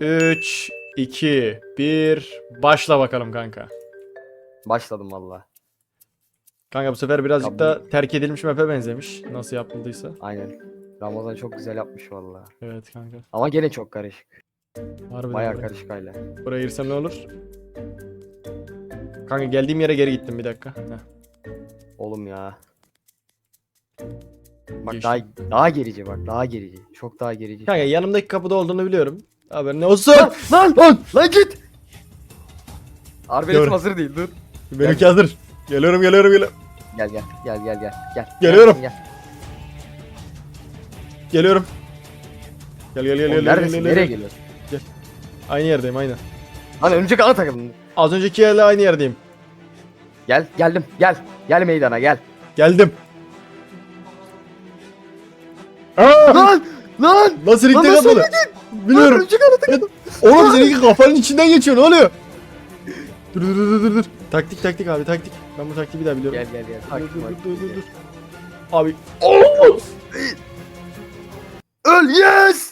3, 2, 1. Başla bakalım kanka. Başladım valla. Kanka bu sefer birazcık Ya bu- da terk edilmiş map'e benzemiş. Nasıl yapıldıysa. Aynen. Ramazan çok güzel yapmış valla. Evet kanka. Ama gene çok karışık. Harbiden Bayağı öyle. karışık hala. Buraya girsem ne olur? Kanka geldiğim yere geri gittim bir dakika. Heh. Oğlum ya. Bak Geçtim. daha daha gerici bak daha gerici. Çok daha gerici. Kanka yanımdaki kapıda olduğunu biliyorum. Haberin olsun? Lan lan lan git. Arbeletim hazır değil dur. Benimki hazır. Geliyorum geliyorum geliyorum. Gel gel gel gel gel gel. Geliyorum. Gel, Geliyorum. Gel gel gel Oğlum gel. gel, neredesin? gel, Nereye gel. geliyorsun? Aynı yerdeyim aynı. Lan örümcek ağa takıldın. Az önceki yerle aynı yerdeyim. Gel geldim gel. Gel meydana gel. Geldim. Aa! Lan lan. Nasıl Lan ilk nasıl atmadı? Biliyorum. Oğlum seninki kafanın içinden geçiyor ne oluyor? Dur dur dur dur dur. Taktik taktik abi taktik. Ben bu taktiği bir daha biliyorum. Gel gel gel. Dur dur dur dur dur. Abi. Öl yes.